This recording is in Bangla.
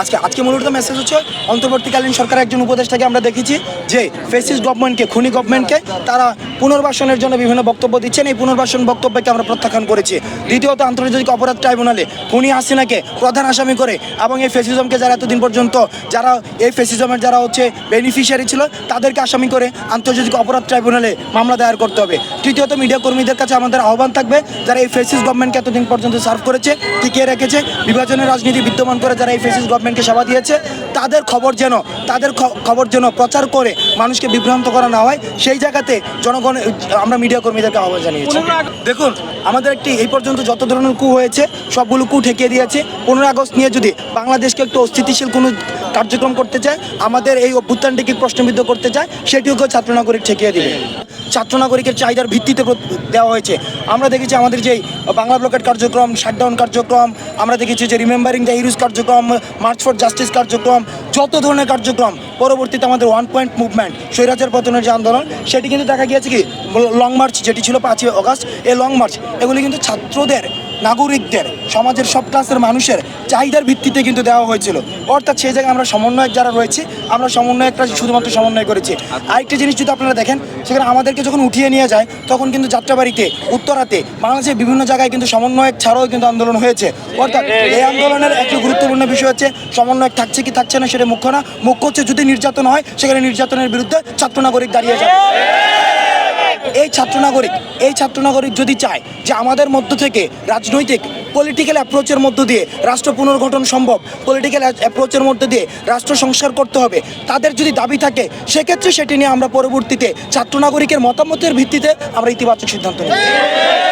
আজকে আজকে মূলত মেসেজ হচ্ছে, অন্তর্বর্তীকালীন সরকারের একজন উপদেষ্টাকে আমরা দেখেছি যে ফেসিস গভর্নমেন্টকে, খুনি গভর্নমেন্টকে তারা পুনর্বাসনের জন্য বিভিন্ন বক্তব্য দিচ্ছেন। এই পুনর্বাসন বক্তব্যকে আমরা প্রত্যাখ্যান করেছি। দ্বিতীয়ত, আন্তর্জাতিক অপরাধ ট্রাইব্যুনালে খুনি হাসিনাকে প্রধান আসামি করে এবং এই ফেসিজমকে যারা এতদিন পর্যন্ত যারা, এই ফেসিজমের যারা হচ্ছে বেনিফিশিয়ারি ছিল, তাদেরকে আসামি করে আন্তর্জাতিক অপরাধ ট্রাইব্যুনালে মামলা দায়ের করতে হবে। তৃতীয়ত মিডিয়া কর্মীদের কাছে আমাদের আহ্বান থাকবে যারা এই ফেসিস গভর্নমেন্টকে এতদিন পর্যন্ত সার্ভ করেছে, টিকিয়ে রেখেছে, বিভাজনের রাজনীতি বিদ্যমান করে যারা এই ফেসিস গভর্নমেন্টকে সেবা দিয়েছে, তাদের খবর যেন, তাদের খবর যেন প্রচার করে মানুষকে বিভ্রান্ত করা না হয়, সেই জায়গাতে জনগণ, আমরা মিডিয়া কর্মীদেরকে আহ্বান জানিয়েছি। দেখুন, আমাদের একটি এই পর্যন্ত যত ধরনের কু হয়েছে, সবগুলো কু ঠেকিয়ে দিয়েছে। পনেরো আগস্ট নিয়ে যদি বাংলাদেশকে একটু অস্থিতিশীল কোনো কার্যক্রম করতে চায়, আমাদের এই অভ্যুত্থানটিকে প্রশ্নবিদ্ধ করতে চায় সেটিও ছাত্র নাগরিক ঠেকিয়ে দিবে। ছাত্র নাগরিকের চাহিদার ভিত্তিতে দেওয়া হয়েছে। আমরা দেখেছি আমাদের যেই বাংলা ব্লকেট কার্যক্রম, শাটডাউন কার্যক্রম, আমরা দেখেছি যে রিমেম্বারিং দ্য হিরোজ কার্যক্রম, মার্চ ফর জাস্টিস কার্যক্রম, যত ধরনের কার্যক্রম, পরবর্তীতে আমাদের ওয়ান পয়েন্ট মুভমেন্ট, স্বৈরাচার পতনের যে আন্দোলন, সেটি কিন্তু দেখা গিয়েছে কি লং মার্চ, যেটি ছিল পাঁচই অগস্ট, এই লং মার্চ, এগুলি কিন্তু ছাত্রদের নাগরিকদের, সমাজের সব ক্লাসের মানুষের চাহিদার ভিত্তিতে কিন্তু দেওয়া হয়েছিল। অর্থাৎ সেই জায়গায় আমরা সমন্বয়ক যারা রয়েছে, আমরা সমন্বয়করা শুধুমাত্র সমন্বয় করেছি। আরেকটি জিনিস যদি আপনারা দেখেন, সেখানে আমাদেরকে যখন উঠিয়ে নিয়ে যায়, তখন কিন্তু যাত্রাবাড়িতে, উত্তরাতে, বাংলাদেশের বিভিন্ন জায়গায় কিন্তু সমন্বয়ক ছাড়াও কিন্তু আন্দোলন হয়েছে। অর্থাৎ এই আন্দোলনের একটি গুরুত্বপূর্ণ বিষয় হচ্ছে, সমন্বয়ক থাকছে কি থাকছে না সেটা মুখ্য না। মুখ্য হচ্ছে যদি নির্যাতন হয়, সেখানে নির্যাতনের বিরুদ্ধে ছাত্র নাগরিক দাঁড়িয়ে যাবে এই ছাত্র নাগরিক, এই ছাত্র নাগরিক যদি চায় যে আমাদের মধ্য থেকে রাজনৈতিক পলিটিক্যাল অ্যাপ্রোচের মধ্য দিয়ে রাষ্ট্র পুনর্গঠন সম্ভব পলিটিক্যাল অ্যাপ্রোচের মধ্যে দিয়ে রাষ্ট্র সংস্কার করতে হবে, তাদের যদি দাবি থাকে, সেক্ষেত্রে সেটি নিয়ে আমরা পরবর্তীতে ছাত্র নাগরিকের মতামতের ভিত্তিতে আমরা ইতিবাচক সিদ্ধান্ত নেব।